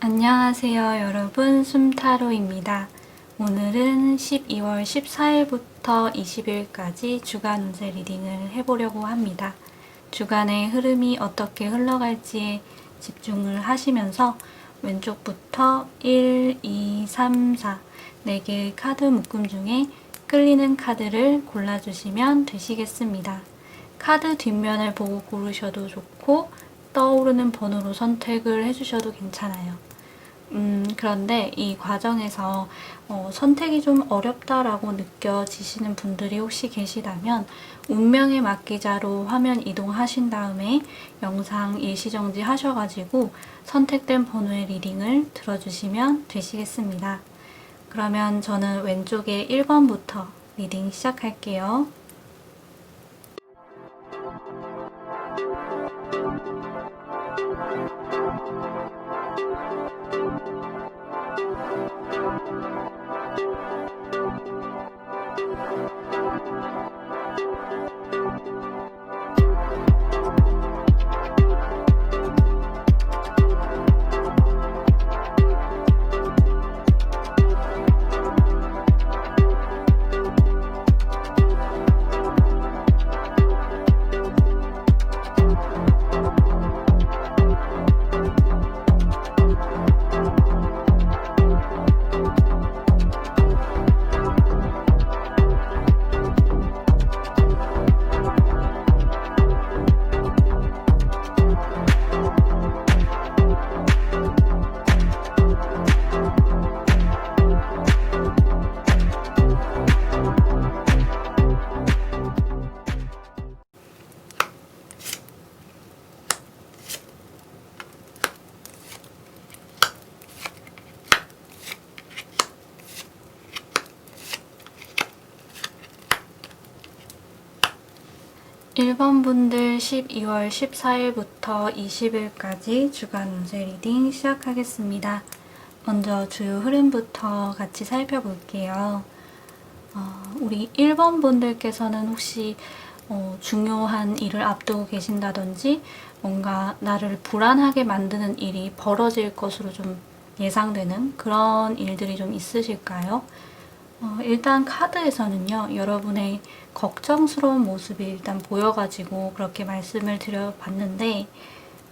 안녕하세요, 여러분. 숨타로입니다. 오늘은 12월 14일부터 20일까지 주간 운세 리딩을 해보려고 합니다. 주간의 흐름이 어떻게 흘러갈지에 집중을 하시면서 왼쪽부터 1, 2, 3, 4, 4개의 카드 묶음 중에 끌리는 카드를 골라주시면 되시겠습니다. 카드 뒷면을 보고 고르셔도 좋고 떠오르는 번호로 선택을 해주셔도 괜찮아요. 음, 그런데 이 과정에서 어, 선택이 좀 어렵다라고 느껴지시는 분들이 혹시 계시다면 운명의 막기자로 화면 이동하신 다음에 영상 일시정지 하셔가지고 선택된 번호의 리딩을 들어주시면 되시겠습니다. 그러면 저는 왼쪽에 1번부터 리딩 시작할게요. 12월 14일부터 20일까지 주간 운세 리딩 시작하겠습니다. 먼저 주요 흐름부터 같이 살펴볼게요. 어, 우리 1번 분들께서는 혹시 어, 중요한 일을 앞두고 계신다든지 뭔가 나를 불안하게 만드는 일이 벌어질 것으로 좀 예상되는 그런 일들이 좀 있으실까요? 어, 일단 카드에서는요, 여러분의 걱정스러운 모습이 일단 보여가지고 그렇게 말씀을 드려봤는데,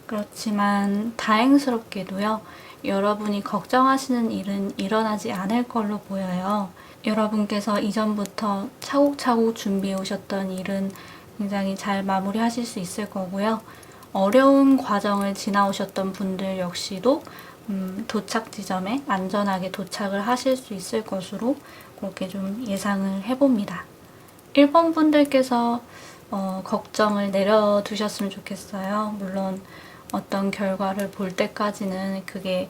그렇지만 다행스럽게도요, 여러분이 걱정하시는 일은 일어나지 않을 걸로 보여요. 여러분께서 이전부터 차곡차곡 준비해 오셨던 일은 굉장히 잘 마무리하실 수 있을 거고요. 어려운 과정을 지나오셨던 분들 역시도 음, 도착 지점에 안전하게 도착을 하실 수 있을 것으로 그렇게 좀 예상을 해봅니다. 1번 분들께서 어, 걱정을 내려두셨으면 좋겠어요. 물론 어떤 결과를 볼 때까지는 그게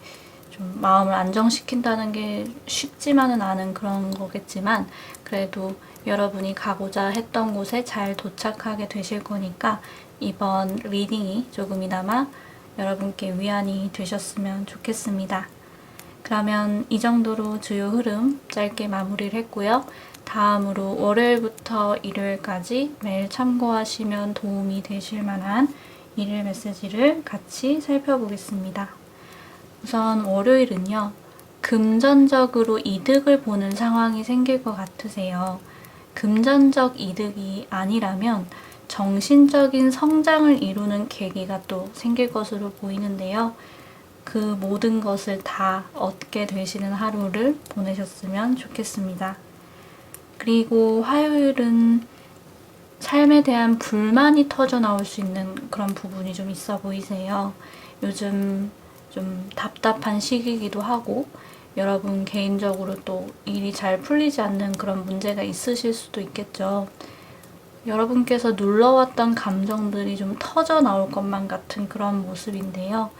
좀 마음을 안정시킨다는 게 쉽지만은 않은 그런 거겠지만 그래도 여러분이 가고자 했던 곳에 잘 도착하게 되실 거니까 이번 리딩이 조금이나마 여러분께 위안이 되셨으면 좋겠습니다. 그러면 이 정도로 주요 흐름 짧게 마무리를 했고요. 다음으로 월요일부터 일요일까지 매일 참고하시면 도움이 되실 만한 일일 메시지를 같이 살펴보겠습니다. 우선 월요일은요. 금전적으로 이득을 보는 상황이 생길 것 같으세요. 금전적 이득이 아니라면 정신적인 성장을 이루는 계기가 또 생길 것으로 보이는데요. 그 모든 것을 다 얻게 되시는 하루를 보내셨으면 좋겠습니다. 그리고 화요일은 삶에 대한 불만이 터져 나올 수 있는 그런 부분이 좀 있어 보이세요. 요즘 좀 답답한 시기이기도 하고, 여러분 개인적으로 또 일이 잘 풀리지 않는 그런 문제가 있으실 수도 있겠죠. 여러분께서 눌러왔던 감정들이 좀 터져 나올 것만 같은 그런 모습인데요.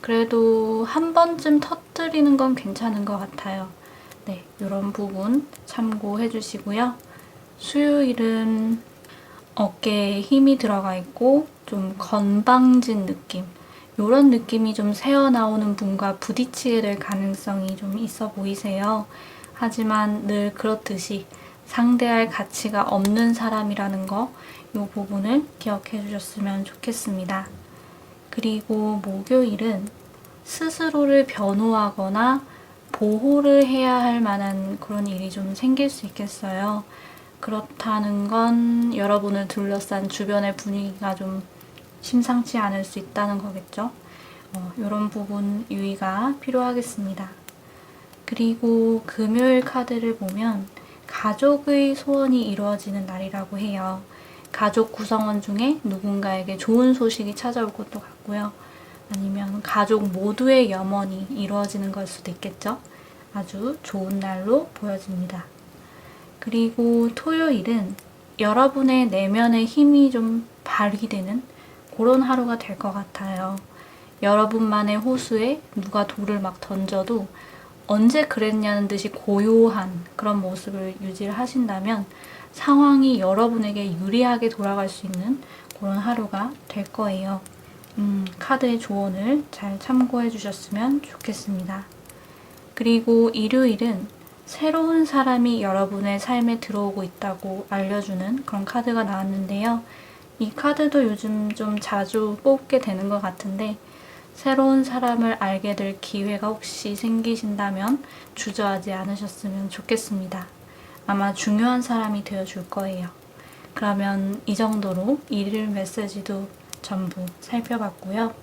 그래도 한 번쯤 터뜨리는 건 괜찮은 것 같아요. 네, 이런 부분 참고해 주시고요. 수요일은 어깨에 힘이 들어가 있고 좀 건방진 느낌. 이런 느낌이 좀 새어나오는 분과 부딪히게 될 가능성이 좀 있어 보이세요. 하지만 늘 그렇듯이 상대할 가치가 없는 사람이라는 거, 이 부분을 기억해 주셨으면 좋겠습니다. 그리고 목요일은 스스로를 변호하거나 보호를 해야 할 만한 그런 일이 좀 생길 수 있겠어요. 그렇다는 건 여러분을 둘러싼 주변의 분위기가 좀 심상치 않을 수 있다는 거겠죠. 어, 이런 부분 유의가 필요하겠습니다. 그리고 금요일 카드를 보면 가족의 소원이 이루어지는 날이라고 해요. 가족 구성원 중에 누군가에게 좋은 소식이 찾아올 것도 같고요. 아니면 가족 모두의 염원이 이루어지는 걸 수도 있겠죠. 아주 좋은 날로 보여집니다. 그리고 토요일은 여러분의 내면의 힘이 좀 발휘되는 그런 하루가 될 것 같아요. 여러분만의 호수에 누가 돌을 막 던져도 언제 그랬냐는 듯이 고요한 그런 모습을 유지를 하신다면 상황이 여러분에게 유리하게 돌아갈 수 있는 그런 하루가 될 거예요. 음, 카드의 조언을 잘 참고해 주셨으면 좋겠습니다. 그리고 일요일은 새로운 사람이 여러분의 삶에 들어오고 있다고 알려주는 그런 카드가 나왔는데요. 이 카드도 요즘 좀 자주 뽑게 되는 것 같은데, 새로운 사람을 알게 될 기회가 혹시 생기신다면 주저하지 않으셨으면 좋겠습니다. 아마 중요한 사람이 되어줄 거예요. 그러면 이 정도로 일일 메시지도 전부 살펴봤고요.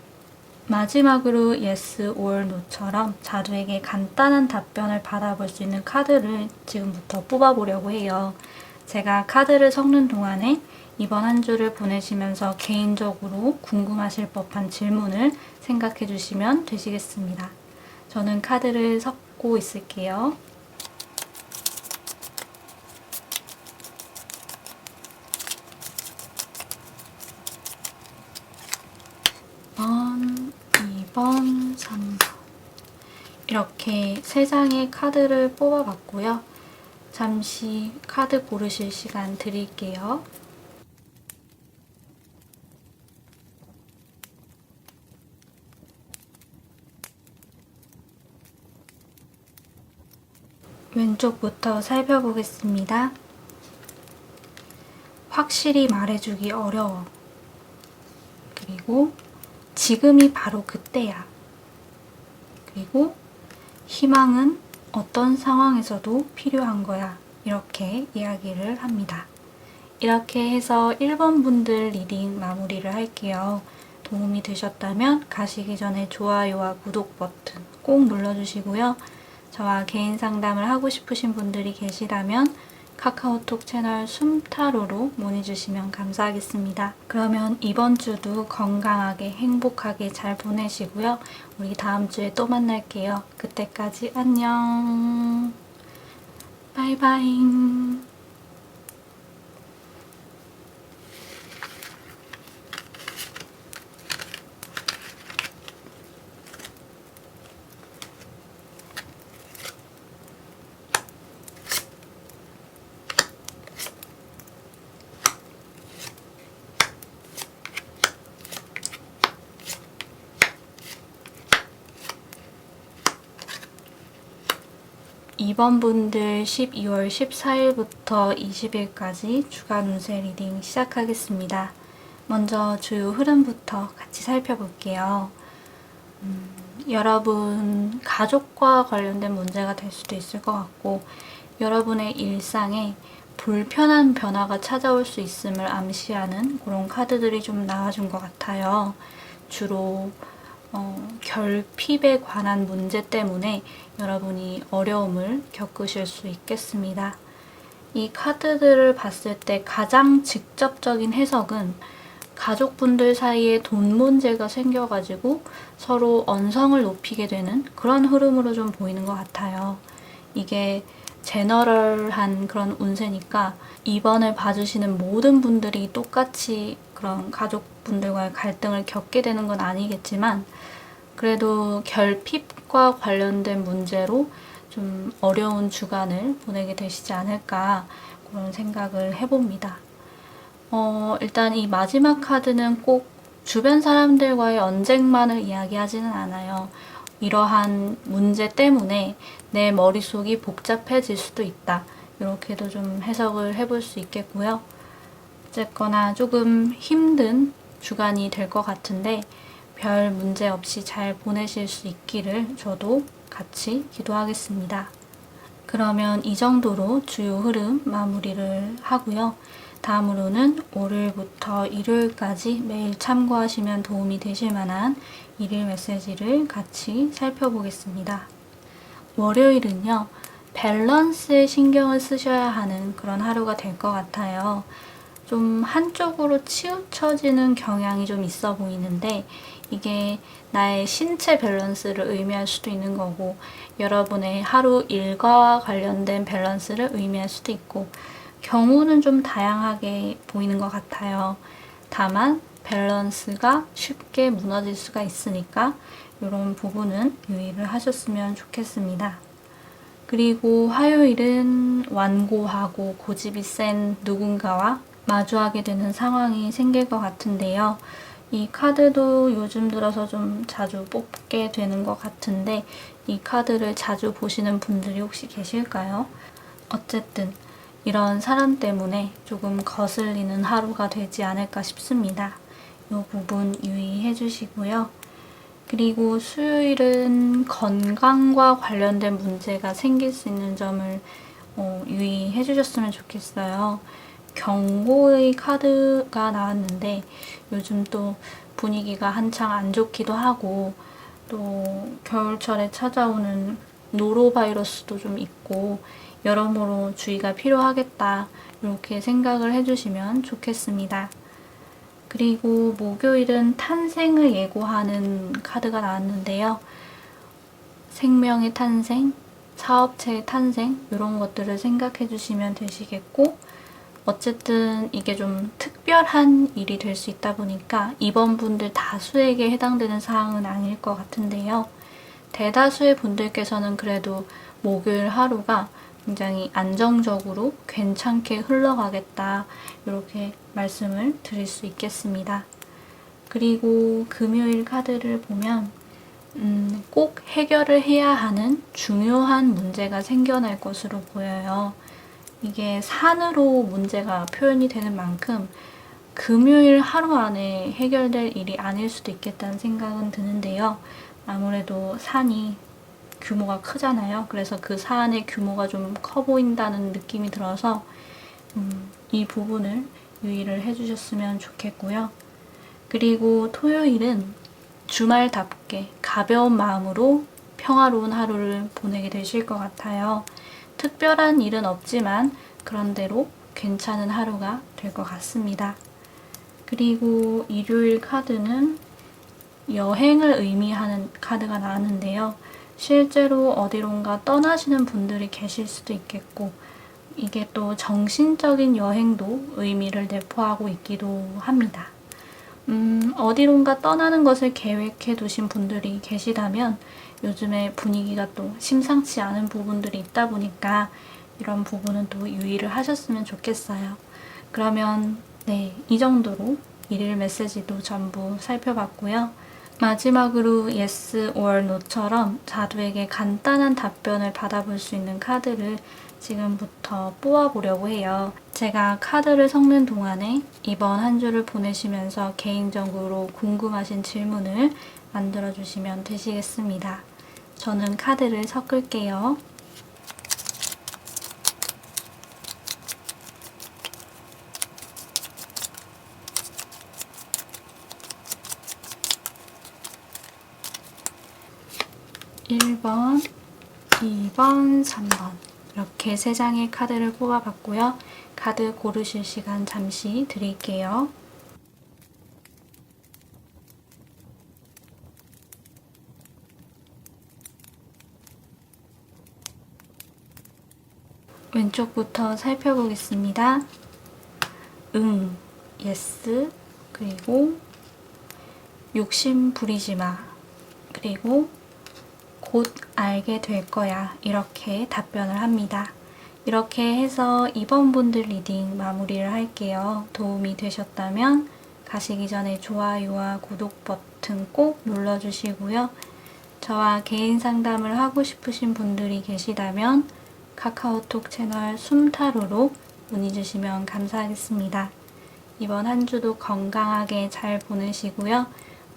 마지막으로 yes or no처럼 자두에게 간단한 답변을 받아볼 수 있는 카드를 지금부터 뽑아보려고 해요. 제가 카드를 섞는 동안에 이번 한 주를 보내시면서 개인적으로 궁금하실 법한 질문을 생각해 주시면 되시겠습니다. 저는 카드를 섞고 있을게요. 번, 2번, 3번. 이렇게 세 장의 카드를 뽑아봤고요. 잠시 카드 고르실 시간 드릴게요. 왼쪽부터 살펴보겠습니다. 확실히 말해주기 어려워. 그리고 지금이 바로 그때야. 그리고 희망은 어떤 상황에서도 필요한 거야. 이렇게 이야기를 합니다. 이렇게 해서 1번 분들 리딩 마무리를 할게요. 도움이 되셨다면 가시기 전에 좋아요와 구독 버튼 꼭 눌러주시고요. 저와 개인 상담을 하고 싶으신 분들이 계시다면 카카오톡 채널 숨타로로 문의 주시면 감사하겠습니다. 그러면 이번 주도 건강하게 행복하게 잘 보내시고요. 우리 다음 주에 또 만날게요. 그때까지 안녕. 바이바 이. 2번 분들 12월 14일부터 20일까지 주간 운세 리딩 시작하겠습니다. 먼저 주요 흐름부터 같이 살펴볼게요. 음, 여러분 가족과 관련된 문제가 될 수도 있을 것 같고 여러분의 일상에 불편한 변화가 찾아올 수 있음을 암시하는 그런 카드들이 좀 나와준 것 같아요. 주로 어, 결핍에 관한 문제 때문에 여러분이 어려움을 겪으실 수 있겠습니다. 이 카드들을 봤을 때 가장 직접적인 해석은 가족분들 사이에 돈 문제가 생겨가지고 서로 언성을 높이게 되는 그런 흐름으로 좀 보이는 것 같아요. 이게 제너럴한 그런 운세니까 이번을 봐주시는 모든 분들이 똑같이 그런 가족분들과의 갈등을 겪게 되는 건 아니겠지만 그래도 결핍과 관련된 문제로 좀 어려운 주간을 보내게 되시지 않을까 그런 생각을 해봅니다. 어, 일단 이 마지막 카드는 꼭 주변 사람들과의 언쟁만을 이야기하지는 않아요. 이러한 문제 때문에 내 머릿속이 복잡해질 수도 있다. 이렇게도 좀 해석을 해볼 수 있겠고요. 어쨌거나 조금 힘든 주간이 될 것 같은데 별 문제 없이 잘 보내실 수 있기를 저도 같이 기도하겠습니다. 그러면 이 정도로 주요 흐름 마무리를 하고요. 다음으로는 월요일부터 일요일까지 매일 참고하시면 도움이 되실 만한 일일 메시지를 같이 살펴보겠습니다. 월요일은요, 밸런스에 신경을 쓰셔야 하는 그런 하루가 될 것 같아요. 좀 한쪽으로 치우쳐지는 경향이 좀 있어 보이는데, 이게 나의 신체 밸런스를 의미할 수도 있는 거고, 여러분의 하루 일과 관련된 밸런스를 의미할 수도 있고, 경우는 좀 다양하게 보이는 것 같아요. 다만, 밸런스가 쉽게 무너질 수가 있으니까, 이런 부분은 유의를 하셨으면 좋겠습니다. 그리고 화요일은 완고하고 고집이 센 누군가와 마주하게 되는 상황이 생길 것 같은데요. 이 카드도 요즘 들어서 좀 자주 뽑게 되는 것 같은데 이 카드를 자주 보시는 분들이 혹시 계실까요? 어쨌든 이런 사람 때문에 조금 거슬리는 하루가 되지 않을까 싶습니다. 이 부분 유의해 주시고요. 그리고 수요일은 건강과 관련된 문제가 생길 수 있는 점을 어, 유의해 주셨으면 좋겠어요. 경고의 카드가 나왔는데 요즘 또 분위기가 한창 안 좋기도 하고 또 겨울철에 찾아오는 노로바이러스도 좀 있고 여러모로 주의가 필요하겠다 이렇게 생각을 해주시면 좋겠습니다. 그리고 목요일은 탄생을 예고하는 카드가 나왔는데요. 생명의 탄생, 사업체의 탄생 이런 것들을 생각해 주시면 되시겠고 어쨌든 이게 좀 특별한 일이 될 수 있다 보니까 이번 분들 다수에게 해당되는 사항은 아닐 것 같은데요. 대다수의 분들께서는 그래도 목요일 하루가 굉장히 안정적으로 괜찮게 흘러가겠다. 이렇게 말씀을 드릴 수 있겠습니다. 그리고 금요일 카드를 보면 음, 꼭 해결을 해야 하는 중요한 문제가 생겨날 것으로 보여요. 이게 산으로 문제가 표현이 되는 만큼 금요일 하루 안에 해결될 일이 아닐 수도 있겠다는 생각은 드는데요. 아무래도 산이 규모가 크잖아요. 그래서 그 사안의 규모가 좀 커 보인다는 느낌이 들어서 음, 이 부분을 유의를 해주셨으면 좋겠고요. 그리고 토요일은 주말답게 가벼운 마음으로 평화로운 하루를 보내게 되실 것 같아요. 특별한 일은 없지만 그런대로 괜찮은 하루가 될 것 같습니다. 그리고 일요일 카드는 여행을 의미하는 카드가 나왔는데요. 실제로 어디론가 떠나시는 분들이 계실 수도 있겠고, 이게 또 정신적인 여행도 의미를 내포하고 있기도 합니다. 음, 어디론가 떠나는 것을 계획해 두신 분들이 계시다면 요즘에 분위기가 또 심상치 않은 부분들이 있다 보니까 이런 부분은 또 유의를 하셨으면 좋겠어요. 그러면 네, 이 정도로 일일 메시지도 전부 살펴봤고요. 마지막으로 yes or no처럼 자두에게 간단한 답변을 받아볼 수 있는 카드를 지금부터 뽑아보려고 해요. 제가 카드를 섞는 동안에 이번 한 주를 보내시면서 개인적으로 궁금하신 질문을 만들어 주시면 되시겠습니다. 저는 카드를 섞을게요. (1번) (2번) (3번) 이렇게 세 장의 카드를 뽑아봤고요. 카드 고르실 시간 잠시 드릴게요. 왼쪽부터 살펴보겠습니다. 응, 예스, 그리고 욕심 부리지 마, 그리고 곧 알게 될 거야. 이렇게 답변을 합니다. 이렇게 해서 2번 분들 리딩 마무리를 할게요. 도움이 되셨다면 가시기 전에 좋아요와 구독 버튼 꼭 눌러주시고요. 저와 개인 상담을 하고 싶으신 분들이 계시다면 카카오톡 채널 숨타로로 문의 주시면 감사하겠습니다. 이번 한 주도 건강하게 잘 보내시고요.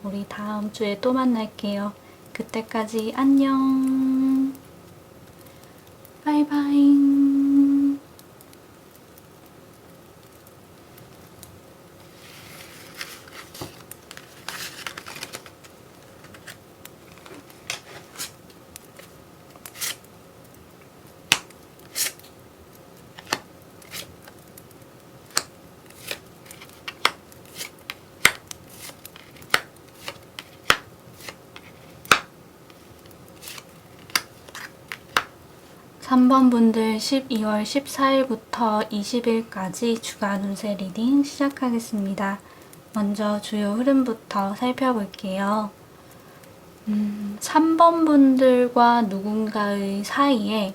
우리 다음 주에 또 만날게요. 그때까지 안녕. 바이바이. 삼번 분들 12월 14일부터 20일까지 주간 운세 리딩 시작하겠습니다. 먼저 주요 흐름부터 살펴볼게요. 음, 3번 분들과 누군가의 사이에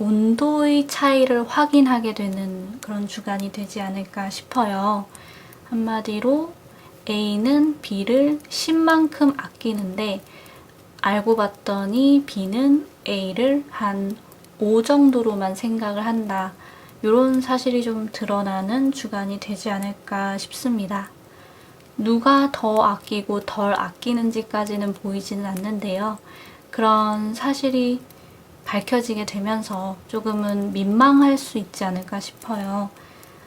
온도의 차이를 확인하게 되는 그런 주간이 되지 않을까 싶어요. 한마디로 A는 B를 10만큼 아끼는데 알고 봤더니 B는 A를 한 5 정도로만 생각을 한다. 이런 사실이 좀 드러나는 주간이 되지 않을까 싶습니다. 누가 더 아끼고 덜 아끼는지까지는 보이지는 않는데요. 그런 사실이 밝혀지게 되면서 조금은 민망할 수 있지 않을까 싶어요.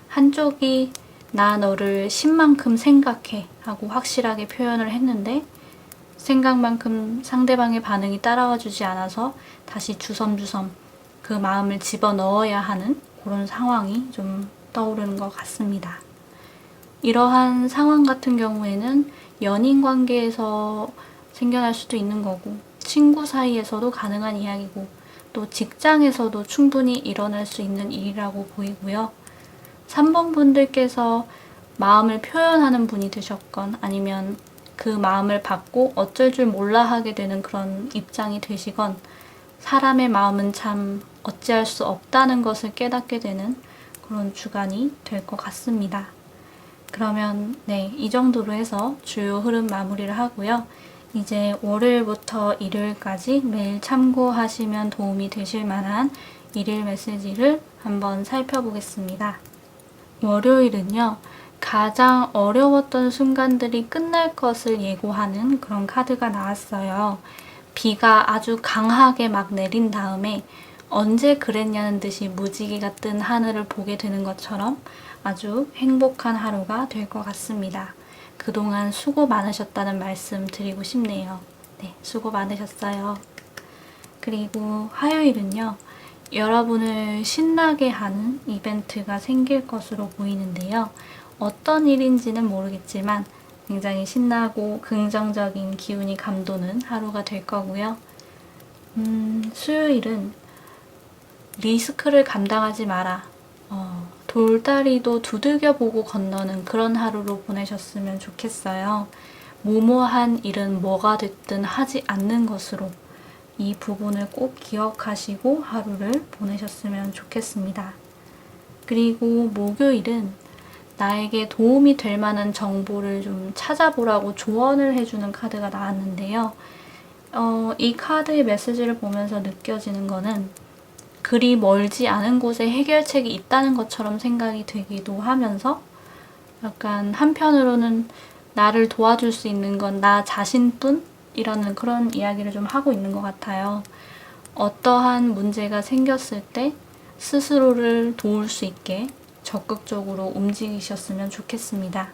한쪽이 나 너를 10만큼 생각해 하고 확실하게 표현을 했는데 생각만큼 상대방의 반응이 따라와 주지 않아서 다시 주섬주섬 그 마음을 집어 넣어야 하는 그런 상황이 좀 떠오르는 것 같습니다. 이러한 상황 같은 경우에는 연인 관계에서 생겨날 수도 있는 거고, 친구 사이에서도 가능한 이야기고, 또 직장에서도 충분히 일어날 수 있는 일이라고 보이고요. 3번 분들께서 마음을 표현하는 분이 되셨건, 아니면 그 마음을 받고 어쩔 줄 몰라 하게 되는 그런 입장이 되시건, 사람의 마음은 참 어찌할 수 없다는 것을 깨닫게 되는 그런 주간이 될 것 같습니다. 그러면 네, 이 정도로 해서 주요 흐름 마무리를 하고요. 이제 월요일부터 일요일까지 매일 참고하시면 도움이 되실 만한 일일 메시지를 한번 살펴보겠습니다. 월요일은요, 가장 어려웠던 순간들이 끝날 것을 예고하는 그런 카드가 나왔어요. 비가 아주 강하게 막 내린 다음에 언제 그랬냐는 듯이 무지개가 뜬 하늘을 보게 되는 것처럼 아주 행복한 하루가 될 것 같습니다. 그동안 수고 많으셨다는 말씀 드리고 싶네요. 네, 수고 많으셨어요. 그리고 화요일은요, 여러분을 신나게 하는 이벤트가 생길 것으로 보이는데요. 어떤 일인지는 모르겠지만 굉장히 신나고 긍정적인 기운이 감도는 하루가 될 거고요. 음, 수요일은 리스크를 감당하지 마라. 어, 돌다리도 두들겨 보고 건너는 그런 하루로 보내셨으면 좋겠어요. 모모한 일은 뭐가 됐든 하지 않는 것으로 이 부분을 꼭 기억하시고 하루를 보내셨으면 좋겠습니다. 그리고 목요일은 나에게 도움이 될 만한 정보를 좀 찾아보라고 조언을 해주는 카드가 나왔는데요. 어, 이 카드의 메시지를 보면서 느껴지는 거는 그리 멀지 않은 곳에 해결책이 있다는 것처럼 생각이 되기도 하면서 약간 한편으로는 나를 도와줄 수 있는 건 나 자신뿐이라는 그런 이야기를 좀 하고 있는 것 같아요. 어떠한 문제가 생겼을 때 스스로를 도울 수 있게 적극적으로 움직이셨으면 좋겠습니다.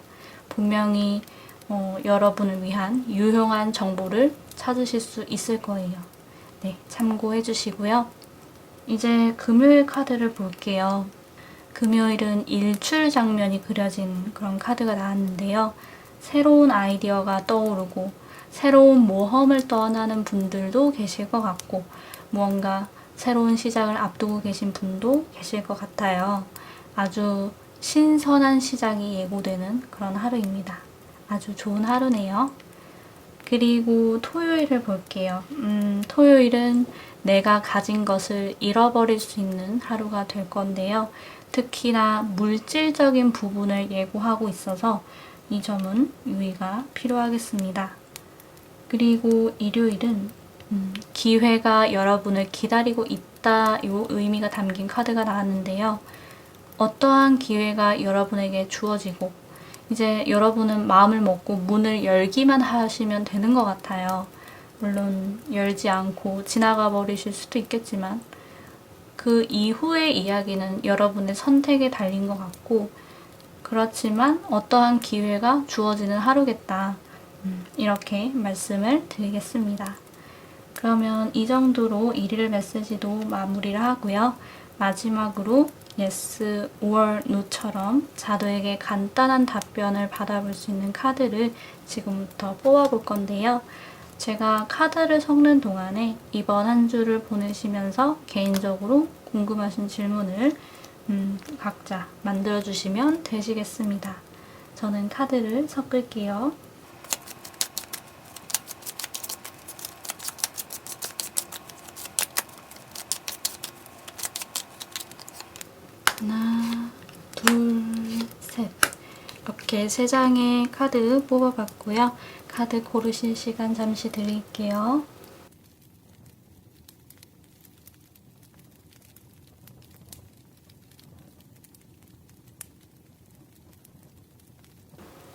분명히 어, 여러분을 위한 유용한 정보를 찾으실 수 있을 거예요. 네, 참고해 주시고요. 이제 금요일 카드를 볼게요. 금요일은 일출 장면이 그려진 그런 카드가 나왔는데요. 새로운 아이디어가 떠오르고 새로운 모험을 떠나는 분들도 계실 것 같고 무언가 새로운 시작을 앞두고 계신 분도 계실 것 같아요. 아주 신선한 시작이 예고되는 그런 하루입니다. 아주 좋은 하루네요. 그리고 토요일을 볼게요. 음, 토요일은 내가 가진 것을 잃어버릴 수 있는 하루가 될 건데요. 특히나 물질적인 부분을 예고하고 있어서 이 점은 유의가 필요하겠습니다. 그리고 일요일은 음, 기회가 여러분을 기다리고 있다 요 의미가 담긴 카드가 나왔는데요. 어떠한 기회가 여러분에게 주어지고 이제 여러분은 마음을 먹고 문을 열기만 하시면 되는 것 같아요. 물론 열지 않고 지나가 버리실 수도 있겠지만 그 이후의 이야기는 여러분의 선택에 달린 것 같고 그렇지만 어떠한 기회가 주어지는 하루겠다. 음, 이렇게 말씀을 드리겠습니다. 그러면 이 정도로 일일 메시지도 마무리를 하고요. 마지막으로 yes or no처럼 자도에게 간단한 답변을 받아볼 수 있는 카드를 지금부터 뽑아볼 건데요. 제가 카드를 섞는 동안에 이번 한 주를 보내시면서 개인적으로 궁금하신 질문을 음, 각자 만들어주시면 되시겠습니다. 저는 카드를 섞을게요. 하나, 둘, 셋. 이렇게 세 장의 카드 뽑아봤고요. 카드 고르실 시간 잠시 드릴게요.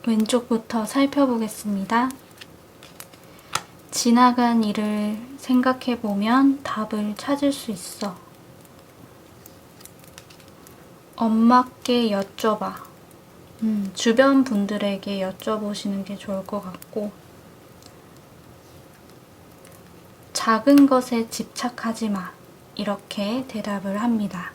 왼쪽부터 살펴보겠습니다. 지나간 일을 생각해보면 답을 찾을 수 있어. 엄마께 여쭤봐. 음, 주변 분들에게 여쭤보시는 게 좋을 것 같고, 작은 것에 집착하지 마. 이렇게 대답을 합니다.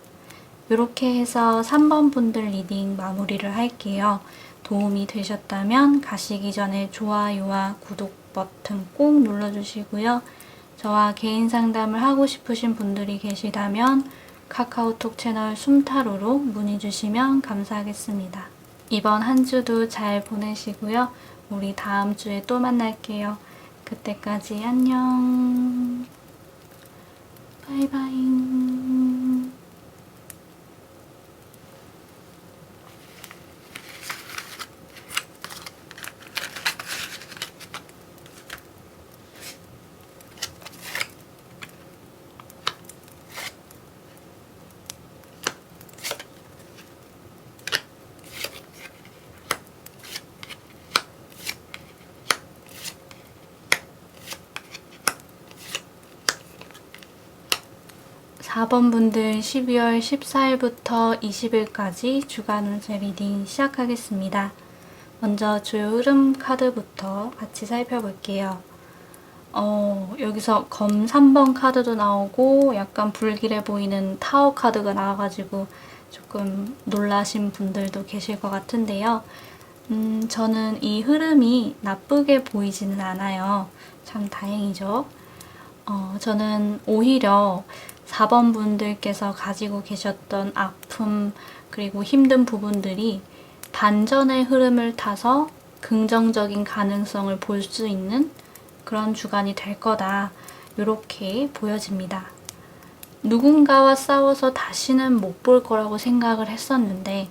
이렇게 해서 3번 분들 리딩 마무리를 할게요. 도움이 되셨다면 가시기 전에 좋아요와 구독 버튼 꼭 눌러주시고요. 저와 개인 상담을 하고 싶으신 분들이 계시다면 카카오톡 채널 숨타로로 문의 주시면 감사하겠습니다. 이번 한 주도 잘 보내시고요. 우리 다음 주에 또 만날게요. 그때까지 안녕. 바이바이. 4번 분들 12월 14일부터 20일까지 주간 운세 리딩 시작하겠습니다. 먼저 주요 흐름 카드부터 같이 살펴볼게요. 어, 여기서 검 3번 카드도 나오고 약간 불길해 보이는 타워 카드가 나와가지고 조금 놀라신 분들도 계실 것 같은데요. 음, 저는 이 흐름이 나쁘게 보이지는 않아요. 참 다행이죠. 어, 저는 오히려 4번 분들께서 가지고 계셨던 아픔 그리고 힘든 부분들이 반전의 흐름을 타서 긍정적인 가능성을 볼 수 있는 그런 주간이 될 거다. 이렇게 보여집니다. 누군가와 싸워서 다시는 못 볼 거라고 생각을 했었는데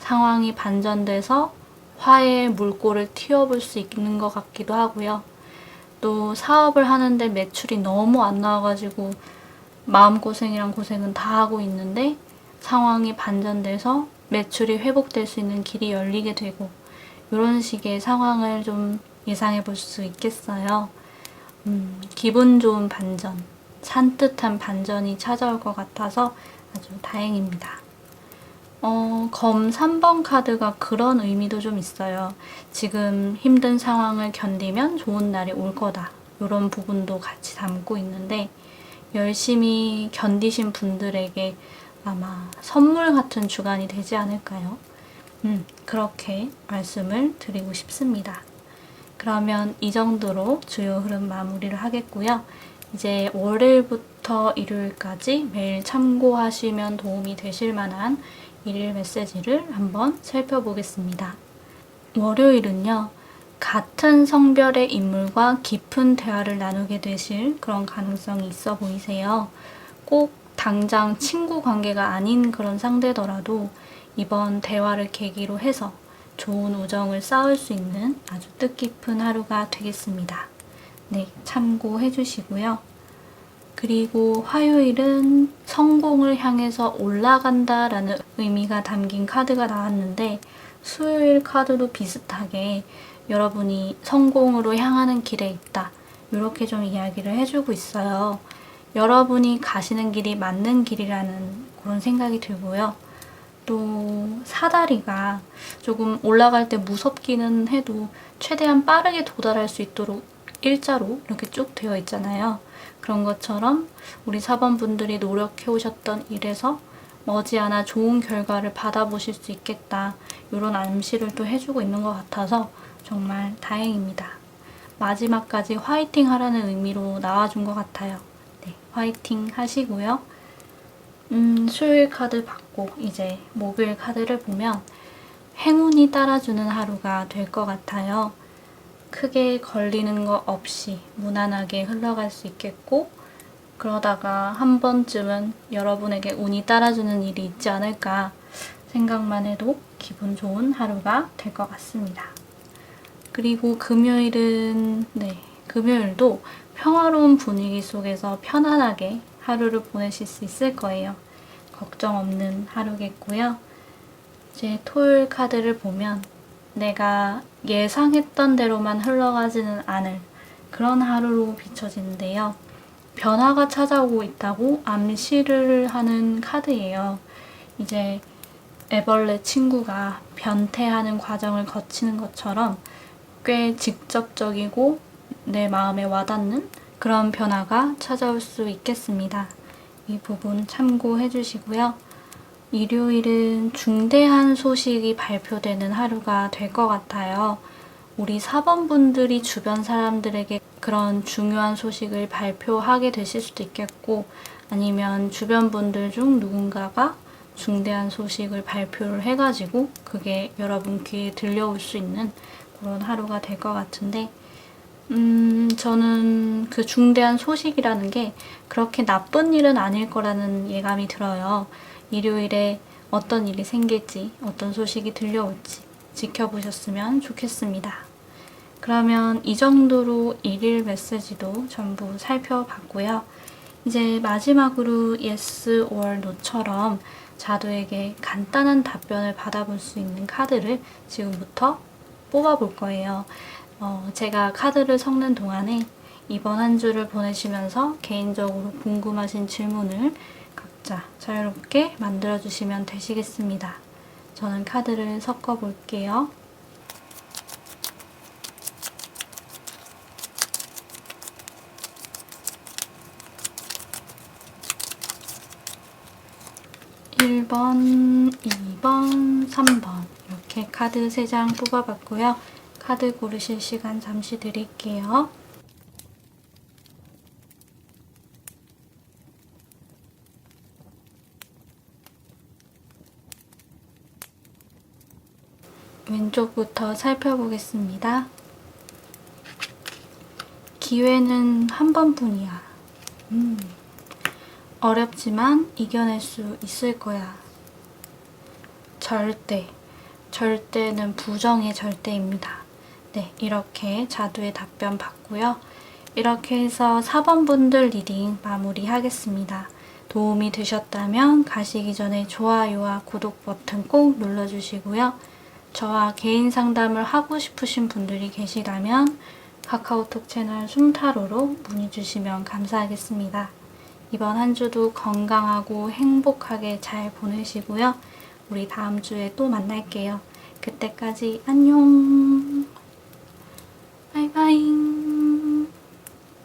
상황이 반전돼서 화해의 물꼬를 튀어볼 수 있는 것 같기도 하고요. 또 사업을 하는데 매출이 너무 안 나와가지고 마음고생이랑 고생은 다 하고 있는데 상황이 반전돼서 매출이 회복될 수 있는 길이 열리게 되고 이런 식의 상황을 좀 예상해 볼 수 있겠어요. 음, 기분 좋은 반전, 산뜻한 반전이 찾아올 것 같아서 아주 다행입니다. 어, 검 3번 카드가 그런 의미도 좀 있어요. 지금 힘든 상황을 견디면 좋은 날이 올 거다. 이런 부분도 같이 담고 있는데, 열심히 견디신 분들에게 아마 선물 같은 주간이 되지 않을까요? 음, 그렇게 말씀을 드리고 싶습니다. 그러면 이 정도로 주요 흐름 마무리를 하겠고요. 이제 월요일부터 일요일까지 매일 참고하시면 도움이 되실 만한 일일 메시지를 한번 살펴보겠습니다. 월요일은요, 같은 성별의 인물과 깊은 대화를 나누게 되실 그런 가능성이 있어 보이세요. 꼭 당장 친구 관계가 아닌 그런 상대더라도 이번 대화를 계기로 해서 좋은 우정을 쌓을 수 있는 아주 뜻깊은 하루가 되겠습니다. 네, 참고해 주시고요. 그리고 화요일은 성공을 향해서 올라간다 라는 의미가 담긴 카드가 나왔는데 수요일 카드도 비슷하게 여러분이 성공으로 향하는 길에 있다. 이렇게 좀 이야기를 해주고 있어요. 여러분이 가시는 길이 맞는 길이라는 그런 생각이 들고요. 또 사다리가 조금 올라갈 때 무섭기는 해도 최대한 빠르게 도달할 수 있도록 일자로 이렇게 쭉 되어 있잖아요. 그런 것처럼 우리 사번분들이 노력해 오셨던 일에서 머지않아 좋은 결과를 받아보실 수 있겠다. 이런 암시를 또 해주고 있는 것 같아서 정말 다행입니다. 마지막까지 화이팅 하라는 의미로 나와준 것 같아요. 네, 화이팅 하시고요. 음, 수요일 카드 받고 이제 목요일 카드를 보면 행운이 따라주는 하루가 될 것 같아요. 크게 걸리는 거 없이 무난하게 흘러갈 수 있겠고, 그러다가 한 번쯤은 여러분에게 운이 따라주는 일이 있지 않을까 생각만 해도 기분 좋은 하루가 될 것 같습니다. 그리고 금요일은, 네, 금요일도 평화로운 분위기 속에서 편안하게 하루를 보내실 수 있을 거예요. 걱정 없는 하루겠고요. 이제 토요일 카드를 보면 내가 예상했던 대로만 흘러가지는 않을 그런 하루로 비춰지는데요. 변화가 찾아오고 있다고 암시를 하는 카드예요. 이제 애벌레 친구가 변태하는 과정을 거치는 것처럼 꽤 직접적이고 내 마음에 와닿는 그런 변화가 찾아올 수 있겠습니다. 이 부분 참고해 주시고요. 일요일은 중대한 소식이 발표되는 하루가 될 것 같아요. 우리 사번분들이 주변 사람들에게 그런 중요한 소식을 발표하게 되실 수도 있겠고, 아니면 주변 분들 중 누군가가 중대한 소식을 발표를 해가지고 그게 여러분 귀에 들려올 수 있는 그런 하루가 될 것 같은데, 음, 저는 그 중대한 소식이라는 게 그렇게 나쁜 일은 아닐 거라는 예감이 들어요. 일요일에 어떤 일이 생길지, 어떤 소식이 들려올지 지켜보셨으면 좋겠습니다. 그러면 이 정도로 일일 메시지도 전부 살펴봤고요. 이제 마지막으로 yes or no처럼 자두에게 간단한 답변을 받아볼 수 있는 카드를 지금부터 뽑아볼 거예요. 어, 제가 카드를 섞는 동안에 이번 한 주를 보내시면서 개인적으로 궁금하신 질문을 각자 자유롭게 만들어주시면 되시겠습니다. 저는 카드를 섞어 볼게요. 일번 2번, 3번 이렇게 카드 3장 뽑아봤고요. 카드 고르실 시간 잠시 드릴게요. 왼쪽부터 살펴보겠습니다. 기회는 한 번뿐이야. 음. 어렵지만 이겨낼 수 있을 거야. 절대. 절대는 부정의 절대입니다. 네, 이렇게 자두의 답변 받고요. 이렇게 해서 4번 분들 리딩 마무리 하겠습니다. 도움이 되셨다면 가시기 전에 좋아요와 구독 버튼 꼭 눌러주시고요. 저와 개인 상담을 하고 싶으신 분들이 계시다면 카카오톡 채널 숨타로로 문의 주시면 감사하겠습니다. 이번 한 주도 건강하고 행복하게 잘 보내시고요. 우리 다음 주에 또 만날게요. 그때까지 안녕.